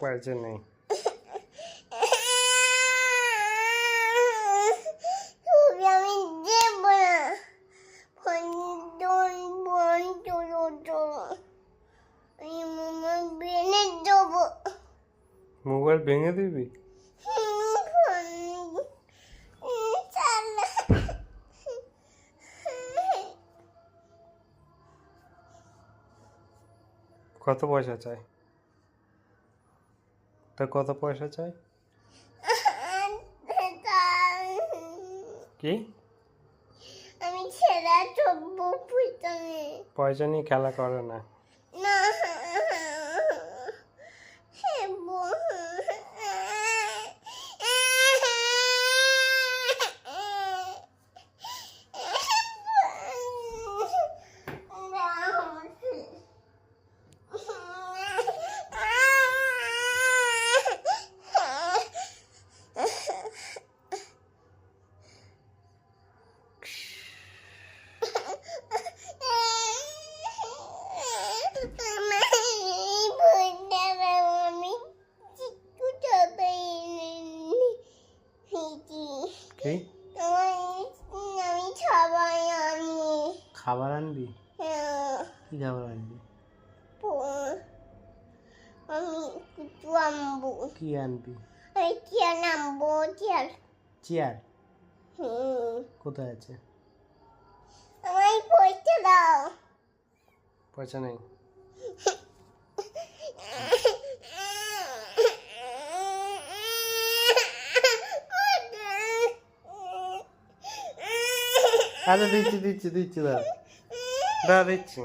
পয়সা নেই মোবাইল ভেঙে দিবি? কত পয়সা চাই? তা কত পয়সা চাই? কি? আমি ছেড়া চব্বু পয়সা নিয়ে খেলা করে না। কি আমি সবাই আমি খাবার আনবি? কি খাবার আনবি? আমি কুচু আনব কি আনবি? আমি চেয়ার নামবো চেয়ার চেয়ার। কোথায় আছে? আমায় পয়সা দাও। পয়সা নেই? Hadi dit dit dit dit. Da dit.